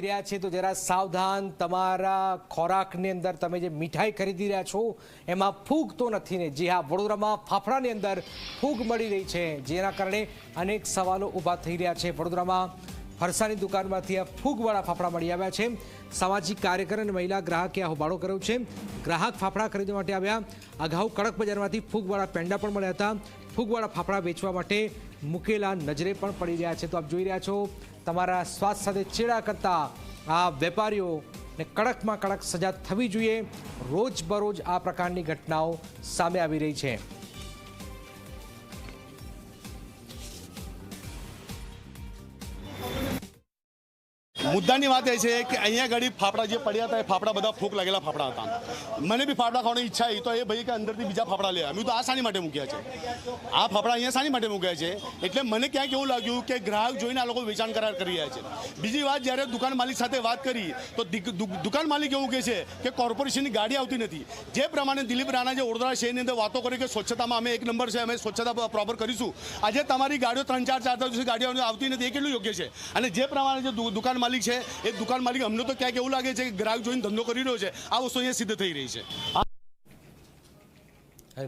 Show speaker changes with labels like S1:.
S1: રહ્યા છે, તો જરા સાવધાન. તમારા ખોરાકની અંદર તમે જે મીઠાઈ ખરીદી રહ્યા છો, એમાં ફૂગ તો નથી ને. જી હા, વડોદરામાં ફાફડાની અંદર ફૂગ મળી રહી છે, જેના કારણે અનેક સવાલો ઊભા થઈ રહ્યા છે. વડોદરામાં ફરસાની દુકાનમાંથી આ ફૂગવાળા ફાફડા મળી આવ્યા છે. સામાજિક કાર્યકર અને મહિલા ગ્રાહકે આ હોબાળો કર્યો છે. ગ્રાહક ફાફડા ખરીદવા માટે આવ્યા. અગાઉ કડક બજારમાંથી ફૂગવાળા પેંડા પણ મળ્યા હતા. ફૂગવાળા ફાફડા વેચવા માટે મૂકેલા નજરે પણ પડી રહ્યા છે. તો આપ જોઈ રહ્યા છો તમારા સ્વાસ્થ્ય સાથે ચેડા કરતા આ વેપારીઓને કડકમાં કડક સજા થવી જોઈએ. રોજબરોજ આ પ્રકારની ઘટનાઓ સામે આવી રહી છે.
S2: મુદ્દાની વાત એ છે કે અહીંયા ઘડી ફાફડા જે પડ્યા હતા એ ફાફડા બધા ફૂક લાગેલા ફાફડા હતા. મને બી ફાફડા ખાવાની ઈચ્છા આવી, તો એ ભાઈ કે અંદરથી બીજા ફાફડા લે અમે તો આ શાની માટે મૂક્યા છે. આ ફાફડા અહીંયા શાની માટે મૂક્યા છે? એટલે મને ક્યાંક એવું લાગ્યું કે ગ્રાહક જોઈને આ લોકો વેચાણ કરાર કરી રહ્યા છે. બીજી વાત, જ્યારે દુકાન માલિક સાથે વાત કરી, તો દુકાન માલિક એવું કહે છે કે કોર્પોરેશનની ગાડી આવતી નથી. જે પ્રમાણે દિલીપ રાણા જે વડોદરા શહેરની અંદર વાતો કરી કે સ્વચ્છતામાં અમે એક નંબર છે, અમે સ્વચ્છતા પ્રોપર કરીશું. આજે તમારી ગાડીઓ ત્રણ ચાર ચાર દિવસથી ગાડીઓ આવતી નથી, એ કેટલું યોગ્ય છે? અને જે પ્રમાણે જે દુકાન દુકાન માલિક છે. એ દુકાન માલિક અમને તો ક્યાંક એવું લાગે છે કે ગ્રાહક જોઈને ધંધો કરી રહ્યો છે. આ વસ્તુ અહીંયા સિદ્ધ થઈ રહી છે.